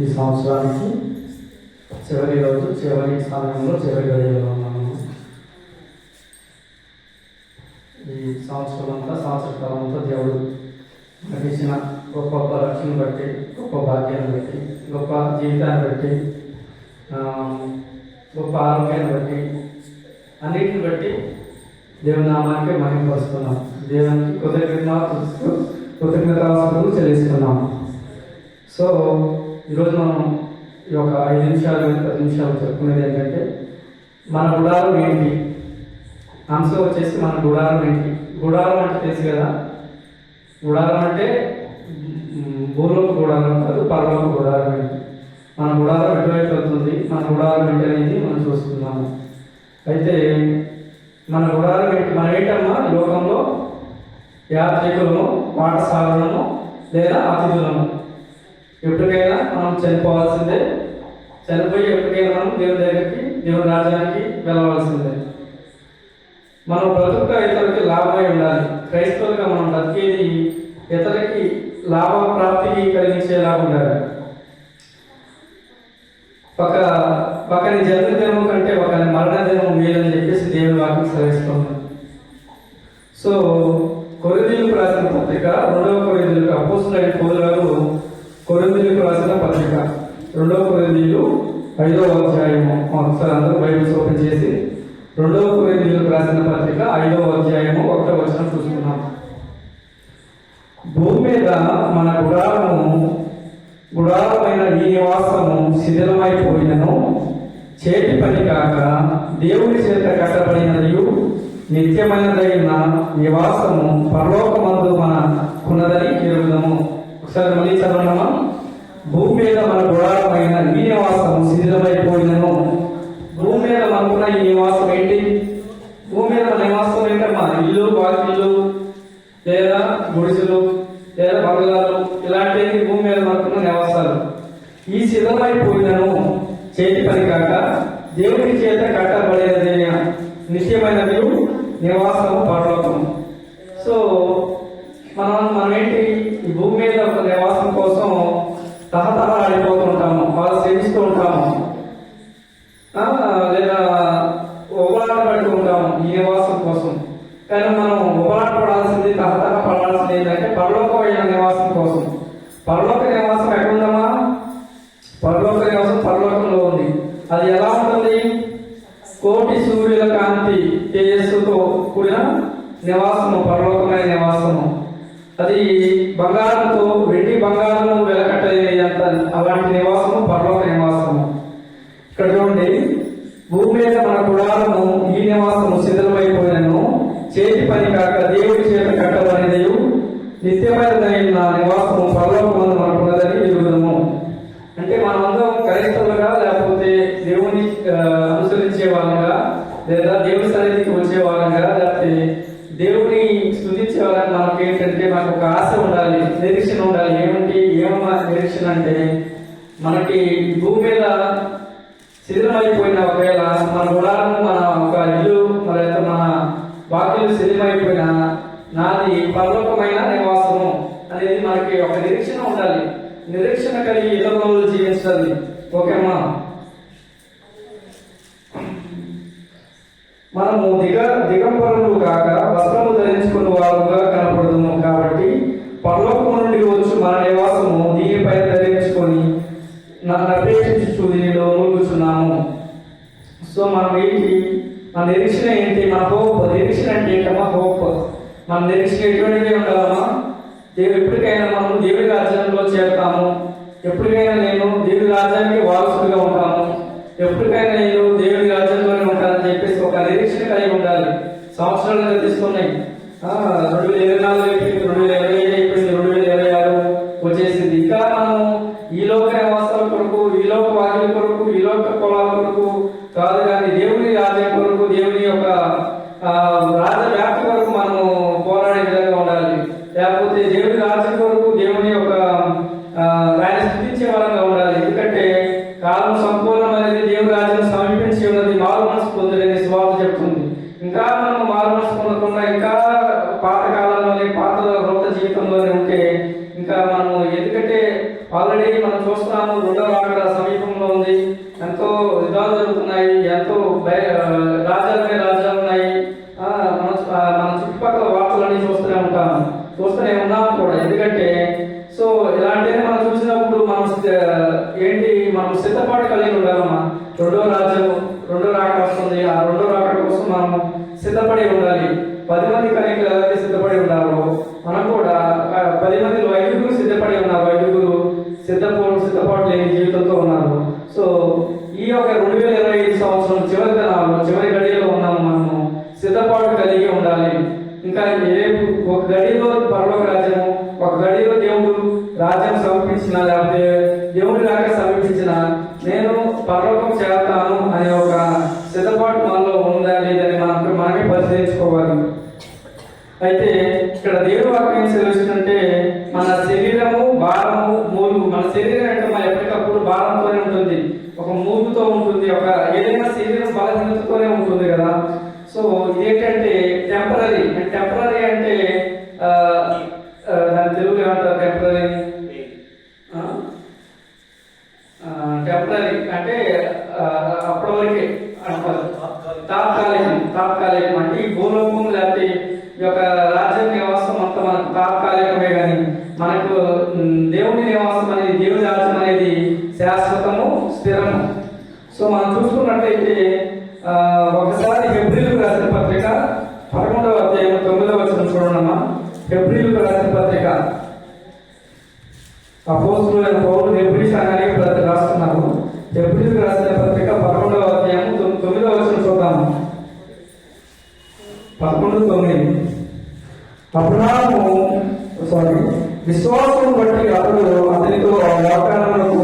ఈ సంవత్సరానికి చివరి రోజు చివరి సమయంలో చివరి గడియలో ఉన్నాము. ఈ సంవత్సరం అంతా సంవత్సర కాలం అంతా దేవుడు నటించిన గొప్ప గొప్ప రక్షణ బట్టి గొప్ప భాగ్యాన్ని బట్టి గొప్ప జీవితాన్ని బట్టి గొప్ప ఆరోగ్యాన్ని బట్టి అన్నిటిని బట్టి దేవుని నామానికి మహిమపరుస్తున్నాం దేవునికి కృతజ్ఞత కృతజ్ఞత చెల్లిస్తున్నాం. సో ఈరోజు మనం ఈ యొక్క ఐదు నిమిషాలు పది నిమిషాలు చెప్పుకునేది ఏంటంటే మన గుడారం ఏంటి? అంశం వచ్చేసి మన గుడారం ఏంటి? గుడారం అంటే తెలుసు కదా? గుడారం అంటే భూలోక గుడారం కాదు పరలోక గుడారం ఏంటి మన గుడారం ఎటువైపు వెళ్తుంది? మన గుడారం ఏంటి అనేది మనం చూస్తున్నాము. అయితే మన గుడారం ఏంటి? మనం ఏంటమ్మా? లోకంలో యాత్రికులము పాఠశాలలను లేదా అతిథులము. ఎప్పటికైనా మనం చనిపోవాల్సిందే. చనిపోయి ఎప్పటికైనా మనం దేవుని దగ్గరికి దేవుని రాజ్యానికి వెళ్ళవలసిందే. మనం బ్రతుక ఇతరులకి లాభమై ఉండాలి. క్రైస్తవులుగా మనం బ్రతికేది ఇతరులకి లాభ ప్రాప్తికి కలిగించేలాగా ఉండాలి. ఒక ఒకరి జన్మదినం కంటే ఒక మరణ దినం మేలని చెప్పేసి దేవుని వాక్యం సెలవిస్తుంది సో కొరిందీలకు రాసిన పత్రిక రెండవ కొరిందీలకు అపోస్తులైన పౌలు గారు కొరిందీలకు రాసిన పత్రిక రెండవ కొరిందీలు ఐదవ అధ్యాయము ఒకసారి అందరూ బైబిల్స్ ఓపెన్ చేసి రెండవ కొరిందీలకు రాసిన పత్రిక ఐదవ అధ్యాయము ఒకటో వచనం చూస్తున్నాం భూమి మీద మన గుడారము గుడారమైన ఈ నివాసము శిథిలమైపోయినను. చేతి పని కాక దేవుని చేత కట్టబడినదియు నిత్యమైనదైన నివాసము పరలోకమందు మన ఉన్నదని ఎరుగుదము ఒకసారి మళ్ళీ చదవడమా భూమి మీద మన గుడారమైన ఈ నివాసము శిథిలమైపోయినను. భూమి మీద మనకున్న ఈ నివాసం ఏంటి? భూమి మీద మన నివాసం ఏంటమ్మా? ఇల్లు వాకిళ్ళు లేదా గుడిసెలు లేదా బంగ్లాలు ఇలాంటివి భూమి మీద మనకున్న నివాసాలు. ఈ సిద్ధమైపోయినను చేతి పని కాక దేవుని చేత కట్టబడేదైన నిత్యమైనది నివాసము పరలోకము సో మనం మనమేంటి? ఏంటి ఈ భూమి మీద ఒక నివాసం కోసం తహతహలాడిపోతూ ఉంటాము వాళ్ళు సేవిస్తూ ఉంటాము. లేదా ఉపలాట పడుతూ ఉంటాము ఈ నివాసం కోసం. కానీ మనం ఉపలాట పడాల్సింది తహతహ పడాల్సింది ఏంటంటే పరలోకమైన నివాసం కోసం. పరలోక నివాసం ఎక్కడుందమ్మా పరలోక నివాసం పరలోకంలో ఉంది అది ఎలా ఉంటుంది కోటి సూర్యుల కాంతి తేజస్సుతో కూడిన నివాసము పరలోకమైన నివాసము. అది బంగారంతో వెండి బంగారము వెలకట్టలేనంత అలాంటి నివాసము పరలోక నివాసము. ఇక్కడ చూడండి భూమి మీద మన కుడారము ఈ నివాసము శిథిలమైపోయినను. చేతి పని కాక దేవుడి చేత కట్టబడినది నిత్యమైన నివాసము నివాసం మనకున్నదని ఎరుగుదము అంటే మనమందరం క్రైస్తవులుగా లేకపోతే దేవుని ఆ, అనుసరించే వాళ్ళగా లేదా దేవుని సన్నిధికి వచ్చే వాళ్ళగా లేకపోతే దేవుని స్థుతించే వాళ్ళగా మనకి ఏంటంటే మనకు ఒక ఆశ ఉండాలి నిరీక్షణ ఉండాలి ఏమిటి ఏమమ్మా నిరీక్షణ అంటే మనకి ఈ భూమి మీద శిథిలమైపోయిన ఒకవేళ మన గుడారము మన ఒక ఇల్లు మరి మన వాక్యులు శిథిలమైపోయిన నాది పరలోకమైన నివాసము అనేది మనకి ఒక నిరీక్షణ ఉండాలి నిరీక్షణ కలిగి ఇతర రోజులు జీవించాలి ఓకేమ్మా మనము దిగ దిగంబరులు కాక వస్త్రము ధరించుకున్న వారుగా కనపడుతున్నాము కాబట్టి పరలోకము నుండి వచ్చు మన నివాసము దీనిపై ధరించుకొని నన్ను దీనిలో మూలుగుచున్నాము. సో మనం ఏంటి? మన నిరీక్షణ ఏంటి? మన హోప్. నిరీక్షణ అంటే ఏంటమ్మా హోప్. మన నిరీక్షణ ఎటువంటిది ఉండాలమ్మా? దేవుడు ఎప్పటికైనా మనం దేవుడి రాజ్యంలో చేరుతాము. ఎప్పటికైనా నేను దేవుడి రాజ్యానికి వారసుడిగా ఉంటాను. ఎప్పటికైనా నేను దేవుడి రాజ్యంలోనే ఉంటానని చెప్పేసి ఒక నిరీక్షణ కలిగి ఉండాలి. సంవత్సరాలు తీసుకున్నాయి? రెండు వేల ఇరవై నాలుగు అయిపోయింది. రెండు వేల ఇరవై ఐదు అయిపోయింది. రెండు వేల ఇరవై ఆరు వచ్చేసింది. ఇంకా మనం ఈ లోక రాజ్య వ్యాప్తి కొరకు మనము పోరాడే విధంగా ఉండాలి. లేకపోతే దేవుడి రాజ్యం వరకు దేవుని యొక్క ఆ, ఆయన స్థుతించే వాళ్ళంగా ఉండాలి. ఎందుకంటే కాలం సంపూర్ణమైనది దేవుడి రాజ్యం సమీపించి ఉన్నది. మారు మనసు పొందలేని స్వార్థ చెప్తుంది. ఇంకా మనం మారు మనసు పొందకుండా ఇంకా పాత కాలంలోనే పాత వృత్త జీవితంలోనే ఉంటే ఇంకా మనము ఎందుకంటే ఆల్రెడీ మనం చూస్తున్నాము రెండవ రాకడ సమీపంలో ఉంది. ఎంతో విధాలు జరుగుతున్నాయి. సిద్ధపడి ఉండాలి. పది మంది కనీకులు ఎవరైతే సిద్ధపడి ఉన్నారో మనం కూడా పది మందిలో ఐదుగురు సిద్ధపడి ఉన్నారు ఐదుగురు సిద్ధపాటు సిద్ధపాటు లేని జీవితంతో ఉన్నారు సో ఈ యొక్క రెండు వేల ఇరవై ఐదు సంవత్సరం చివరి దినాల్లో చివరి గడియలో ఉన్నాము మనము సిద్ధపాటు కలిగి ఉండాలి ఇంకా రేపు ఒక గడిలో పరలోక రాజ్యము ఒక గడిలో దేవుడు రాజ్యం సమర్పించిన లేకపోతే దేవుడి రాక సమర్పించిన నేను పరలోకం చేస్తాను అనే ఒక సిద్ధపాటు మనలో ఉందా లేదని మనం మనమే పరిశీలించుకోవాలి అయితే ఇక్కడ దేవుడు వాక్యం ఏం సెలవుస్తుందంటే మన శరీరము భారము మూలు మన శరీరం అంటే మన ఎప్పటికప్పుడు భారంతోనే ఉంటుంది ఒక మూలుతో ఉంటుంది ఒక ఏదైనా శరీరం బలహీనతతోనే ఉంటుంది కదా సో ఇదేంటంటే టెంపరీ టెంపరీ అంటే ఆ, ఆ, దాని తెలుగు ఏమంటారు టెంపరీ టెంపరీ అంటే అప్పటి వరకే అంటారు తాత్కాలికం తాత్కాలికం అంటే ఈ భూలోకం లేకపోతే ఈ యొక్క రాజ్యం నివాసం అంతా మనకు తాత్కాలికమే కానీ మనకు దేవుని నివాసం అనేది దేవుని రాజ్యం అనేది శాశ్వతము స్థిరము. సో మనం చూసుకున్నట్లయితే ఒకసారి ఫిబ్రిల్కు రాసిన పత్రిక పదకొండవ అధ్యాయం తొమ్మిదవ వచ్చిన చూడండి అమ్మా ఫిబ్రిల్కు రాసిన అపోస్తులైన పౌరులు ఎప్పుడు సంఘానికి ప్రతి రాస్తున్నాము ఎప్పుడు రాసిన పత్రిక పదకొండవ అధ్యాయం తొమ్మిదవ వచ్చిన చూద్దాము. పదకొండు తొమ్మిది. అబ్రహాము సారీ విశ్వాసం బట్టి అతడు అతనితో వాగ్దానములకు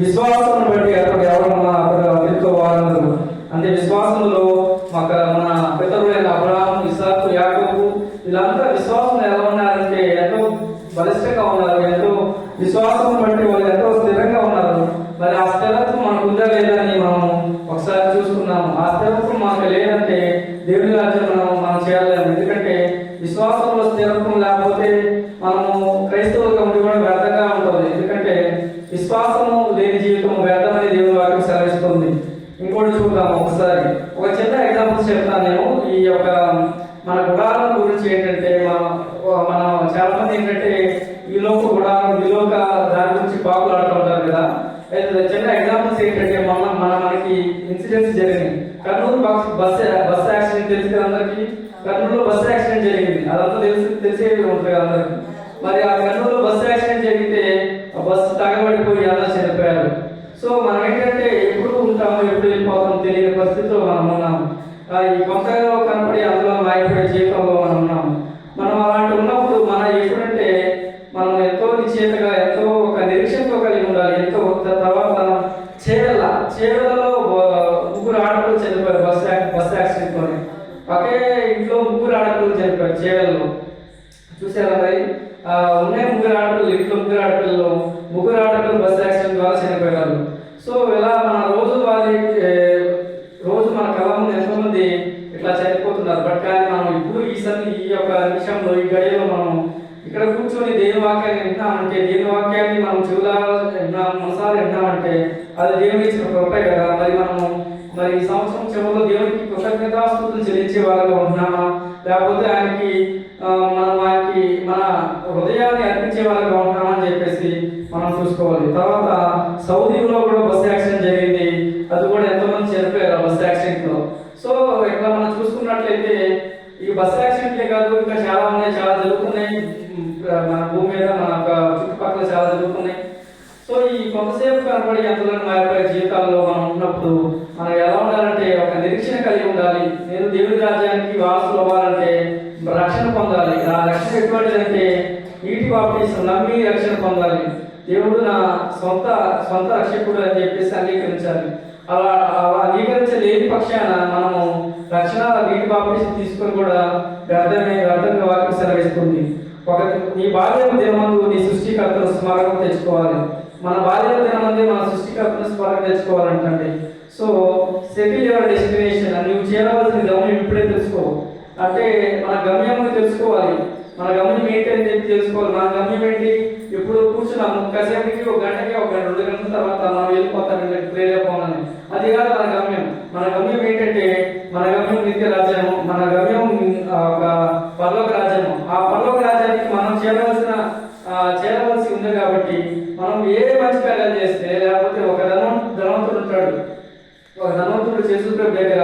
విశ్వాసం బట్టి అతడు ఎవరన్నా అతడు అతనితో అంటే విశ్వాసంలో మాకు మన పితరుడైన అబ్రహాం ఇసాకు ఇలా వీళ్ళంతా విశ్వాసం ఎలా ఉన్నారంటే ఎంతో బలిష్టంగా ఉన్నారు ఎంతో విశ్వాసం బట్టి వాళ్ళు ఎంతో స్థిరంగా ఉన్నారు మరి ఆ స్థిరత్వం మనకు ఉందా లేదా అని మనం ఒకసారి చూసుకున్నాము ఆ స్థిరత్వం మనకు లేదంటే దేవుని రాజ్యం మనం మనం చేయలేము ఎందుకంటే విశ్వాసంలో స్థిరత్వం లేకపోతే మనము క్రైస్తవులుగా ఉండి కూడా వ్యర్థంగా ఉంటుంది ఎందుకంటే విశ్వాసము లేని జీవితం వ్యర్థమని దేవుని వాక్యం సెలవిస్తుంది ఇంకోటి చూద్దాం ఒకసారి ఒక చిన్న ఎగ్జాంపుల్స్ చెప్తాను నేను ఈ యొక్క మన గుడారం గురించి ఏంటంటే మన మన చాలా మంది ఏంటంటే ఈ లోక గుడారం ఈ లోక దాని గురించి పాపులు ఆడుతూ ఉంటారు కదా అయితే చిన్న ఎగ్జాంపుల్స్ ఏంటంటే మన మన మనకి ఇన్సిడెంట్స్ జరిగినాయి Kurnool bus bus bus accident తెలిసి కదా అందరికి కర్నూలులో బస్ యాక్సిడెంట్ జరిగింది అదంతా తెలిసే తెలిసేది ఉంటుంది అందరికి. మరి ఆ కర్నూలులో బస్సు యాక్సిడెంట్ జరిగితే ఆ బస్సు తగబడిపోయి అలా చనిపోయారు. సో మనం ఎప్పుడు ఉంటాము ఎప్పుడు వెళ్ళిపోతాం తెలియని పరిస్థితిలో మనం ఉన్నాము ఈ కొత్తగా కనపడి అందులో మాయపడే జీవితంలో మనం ఉన్నాము మనం అలాంటి ఉన్నప్పుడు మన ఎప్పుడంటే మనం ఎంతో నిశ్చేతగా ఎంతో ఒక నిరీక్షణతో కలిగి ఉండాలి. ఎంతో తర్వాత చేడల చేడలలో ముగ్గురు ఆడపిల్లలు చనిపోయారు బస్ బస్ యాక్సిడెంట్ ఒకే ఇంట్లో ముగ్గురు ఆడపిల్లలు చనిపోయారు చేడల్లో చూసారా మరి? ఉన్నాయి ముగ్గురు ఆడపిల్లలు ఇంట్లో ముగ్గురు ఆడపిల్లలు. ముగ్గురు ఆడపిల్లలు బస్ యాక్సిడెంట్ ద్వారా చనిపోయారు సో ఇలా మన రోజు వారి రోజు మన కళ ముందు ఎంతోమంది ఇట్లా చనిపోతున్నారు. బట్ కానీ మనం ఇప్పుడు ఈ సన్ని ఈ యొక్క నిమిషంలో ఈ గడియలో మనం ఇక్కడ కూర్చొని దేని వాక్యాన్ని వింటున్నామంటే దేని వాక్యాన్ని మనం చెవులా విన్నాం మనసారి విన్నామంటే అది దేవుని ఇచ్చిన కృపే కదా. మరి మనము మరి ఈ సంవత్సరం చివరిలో దేవునికి కృతజ్ఞతాస్తుతులు చెల్లించే వాళ్ళగా ఉన్నామా లేకపోతే ఆయనకి ఆ, మనం ఆయనకి మన హృదయాన్ని అర్పించే వాళ్ళగా ఉంటున్నామా అని చెప్పేసి మనం చూసుకోవాలి తర్వాత సౌదీలో కూడా బస్ యాక్సిడెంట్ జరిగింది. అది కూడా ఎంతమంది చనిపోయారు ఆ బస్ యాక్సిడెంట్లో సో ఇక్కడ మనం చూసుకున్నట్లయితే ఈ బస్ యాక్సిడెంట్లే కాదు ఇంకా చాలా ఉన్నాయి చాలా జరుగుతున్నాయి. మన భూమి మీద మన యొక్క చుట్టుపక్కల చాలా జరుగుతున్నాయి. సో ఈ కొంతసేపు కనబడి మా మారిపోయే జీవితాల్లో మనం ఉన్నప్పుడు మనం ఎలా ఉండాలంటే ఒక నిరీక్షణ కలిగి ఉండాలి. నేను దేవుడి రాజ్యానికి వారసులు అవ్వాలంటే రక్షణ పొందాలి. ఆ రక్షణ ఎటువంటిదంటే నీటి బాప్తీసం నమ్మి రక్షణ పొందాలి. దేవుడు నా సొంత సొంత రక్షకుడు అని చెప్పేసి అంగీకరించాలి. అలా అలా అంగీకరించలేని పక్షాన మనము రక్షణ నీటి బాప్తీసం తీసుకొని కూడా వ్యర్థమే వ్యర్థంగా వారికి సెలవిస్తుంది ఒక నీ బాల్యం దినమందు నీ సృష్టికర్తను స్మరణ తెచ్చుకోవాలి. మన బాల్య దినం మన సృష్టికర్తను స్మరణ తెచ్చుకోవాలంటండి. సో సెటిల్ యువర్ డెస్టినేషన్ నువ్వు చేరవలసిన గమ్యం ఇప్పుడే తెలుసుకో. అంటే మన గమ్యం తెలుసుకోవాలి. మన గమ్యం మెయింటైన్ అని మన గమ్యం ఏంటి? ఇప్పుడు కూర్చున్నాము. కాసేపటికి ఒక గంటకి ఒక గంట రెండు గంటల తర్వాత మనం వెళ్ళిపోతాం ప్రేరేపోవాలని అది కాదు మన గమ్యం. మన గమ్యం ఏంటంటే మన గమ్యం నిత్య రాజ్యము. మన గమ్యం ఒక పర్లోక రాజ్యము. ఆ పర్లోక రాజ్యానికి మనం చేరవలసిన చేరవలసి ఉంది కాబట్టి మనం ఏ మంచి కార్యాలు చేస్తే లేకపోతే ఒక ధనం ధనవంతుడు ఉంటాడు. ఒక ధనవంతుడు చేసుకుంటే దగ్గర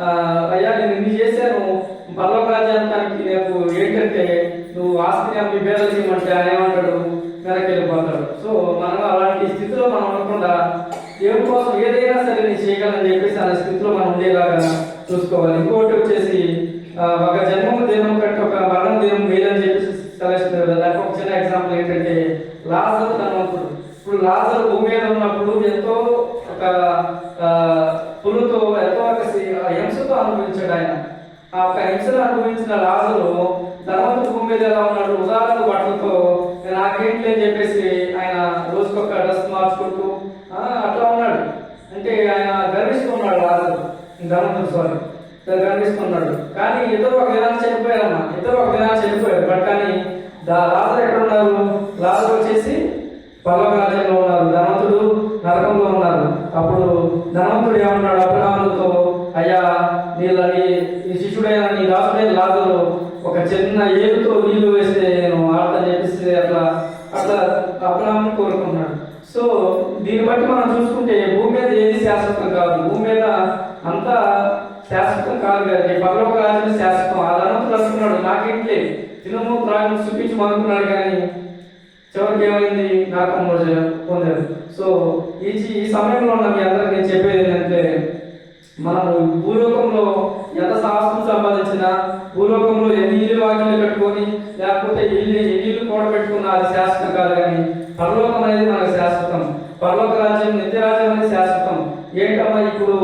ఆ, అయ్యా నేను ఇన్ని చేశాను పర్లోక రాజ్యానికి నాకు ఏంటంటే నువ్వు ఆస్తిని అమ్మి పేదలు ఇవ్వమంటే ఆయన ఏమంటాడు? వెనక్కి వెళ్ళిపోతాడు సో మనం అలాంటి స్థితిలో మనం ఉండకుండా దేవుడి కోసం ఏదైనా సరే నేను చేయగలని చెప్పేసి ఆ స్థితిలో మనం ఉండేలాగా చూసుకోవాలి. ఇంకోటి వచ్చేసి ఒక జన్మము దినం కంటే ఒక మరణం దినం మేలని చెప్పేసి సెలెక్షన్ కదా దానికి ఒక చిన్న ఎగ్జాంపుల్ ఏంటంటే లాజర్ ధనవంతుడు ఇప్పుడు లాజర్ భూమి మీద ఉన్నప్పుడు ఎంతో ఒక పులుతో ఎంతో ఒక ఆ హింసతో అనుభవించాడు ఆయన. ఆ యొక్క హింసను అనుభవించిన లాజరు ధనవంతుడు భూమి మీద ఎలా ఉన్నాడు? ఉదాహరణ బట్టలతో నాకేంటి అని చెప్పేసి ఆయన రోజుకొక డ్రెస్ మార్చుకుంటూ అట్లా ఉన్నాడు. అంటే ఆయన గర్విస్తున్నాడు రాజు. ధనవంతుడు సారీ గర్విస్తున్నాడు కానీ ఇద్దరు ఒక విధానం చనిపోయారమ్మా ఇద్దరు ఒక విధానం చనిపోయారు బట్ కానీ దా- ఎక్కడ ఉన్నారు లాజరు వచ్చేసి పర్లోక రాజ్యంలో ఉన్నారు. ధనవంతుడు నరకంలో ఉన్నారు. అప్పుడు ధనవంతుడు ఏమన్నాడు? అబ్రహాములతో అయ్యా నీళ్ళ నీ శిష్యుడైన నీ దాసుడైన లాజరు ఒక చిన్న ఏలుతో నీళ్ళు వేస్తే నేను ఆడతాను చెప్పేసి అట్లా అట్లా అబ్రహాం కోరుకున్నాడు సో దీన్ని బట్టి మనం చూసుకుంటే భూమి మీద ఏది శాశ్వతం కాదు. భూమి మీద అంతా శాశ్వతం కాదు కదా. ఈ పరలోక రాజ్యం శాశ్వతం. ఆ ప్రస్తున్నాడు నాకేంటి తినము త్రాగము చూపించి అనుకున్నాడు కానీ చివరికి ఏమైంది? నాకు పొందారు సో ఈ ఈ సమయంలో ఉన్న మీ అందరికి నేను చెప్పేది ఏంటంటే మన భూలోకంలో ఎంత సాహసం సంపాదించినా భూలోకంలో ఎన్ని ఇల్లు వాకిలు కట్టుకొని లేకపోతే ఇల్లు ఎన్ని ఇల్లు కూడా పెట్టుకున్నా అది శాశ్వతం కాదు కానీ పరలోకం అనేది మనకు శాశ్వతం. పరలోక రాజ్యం నిత్యరాజ్యం అనేది శాశ్వతం. ఏంటమ్మా ఇప్పుడు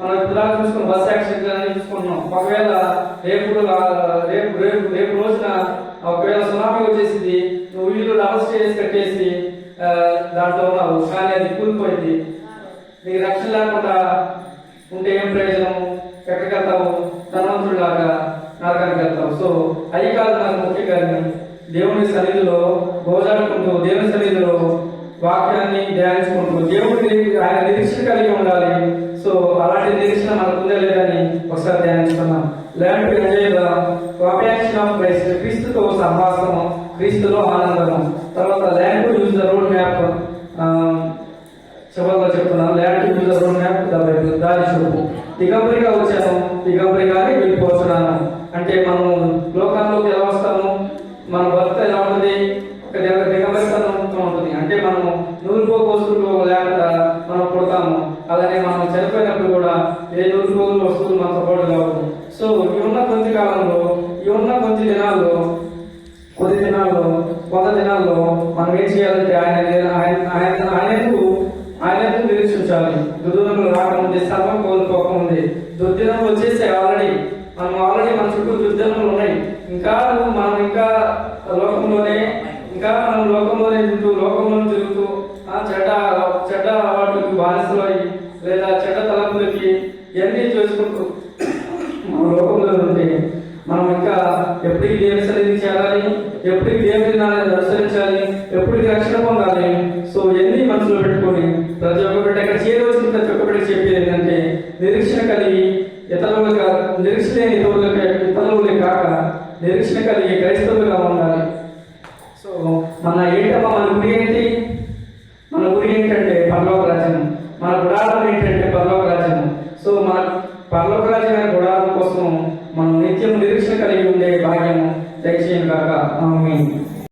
మనం ఇప్పుడు చూసుకున్న బస్ యాక్సిడెంట్ అనేది చూసుకుంటున్నాం. ఒకవేళ రేపు రేపు రేపు రేపు రోజున ఒకవేళ సునామీ వచ్చేసింది నువ్వు ఇల్లు డబల్ చేసి కట్టేసి దాంట్లో ఉన్నావు. కానీ అది కూలిపోయింది. నీకు రక్షణ లేకుండా ఉంటే ఏం ప్రయోజనం ఎక్కడికి వెళ్తావు ధనవంతుడిలాగా నరకానికి వెళ్తావు సో అవి కాదు నాకు ముఖ్యంగా దేవుని సన్నిధిలో గోజాడుకుంటూ దేవుని సన్నిధిలో వాక్యాన్ని ధ్యానించుకుంటూ దేవుడిని ఆయన నిరీక్షణ కలిగి ఉండాలి. సో అలాంటి నిరీక్షణ మనకు ఉందా లేదని ఒకసారి ధ్యానించుకున్నాం land enjoy compassion of Christ క్రీస్తుతో సంభాషణము క్రీస్తులో ఆనందము. తర్వాత land to use the road map చివరిలో చెప్తున్నాను. Land user use the road దారి చూపు దిగంబరిగా వచ్చాను దిగంబరిగా వెళ్ళిపోతున్నాను అంటే మనము లోకంలోకి ఎలా వస్తాము మన భర్త ఎలా ఉంటుంది ఒక దిగ- దిగంబరితనంతో ఉంటుంది అంటే మనము నూరుకో వస్తువులు లేకుండా మనం పుడతాము అలానే మనం చనిపోయినప్పుడు కూడా ఏ నూరుకో వస్తువులు మనతో పాటు కావు సో ఈ ఉన్న కొద్ది కాలంలో ఈ ఉన్న కొద్ది దినాల్లో కొద్ది దినాల్లో కొంత దినాల్లో మనం ఏం చేయాలంటే ఆయన ఆయన ఆయన ఆయనకు ఆయనకు నిరీక్షించాలి ఉంది సర్వం కోల్పోకం ఉంది దుర్దినం వచ్చేసి ఆల్రెడీ మనం ఆల్రెడీ మన చుట్టూ దుర్దినములు ఉన్నాయి. ఇంకా మనం ఇంకా లోకంలోనే ఇంకా మనం లోకంలోనే తింటూ లోకంలో తిరుగుతూ ఆ చెడ్డ చెడ్డ అలవాటుకి బానిసలు అయ్యి లేదా చెడ్డ తలంపులకి ఇవన్నీ చేసుకుంటూ మన లోకంలో ఉంటే మనం ఇంకా ఎప్పటికి దేవుని సన్నిధి చేరాలి ఎప్పటికి దేవుని నాన్నని అనుసరించాలి ఎప్పటికి రక్షణ పొందాలి సో ఎన్ని మనసులో పెట్టుకొని ప్రతి ఒక్కటి నిరీక్షణ కలిగి ఇతరులుగా నిరీక్షణ ఇతరులకు ఇతరులు కాక నిరీక్షణ కలిగి క్రైస్తవులుగా ఉన్న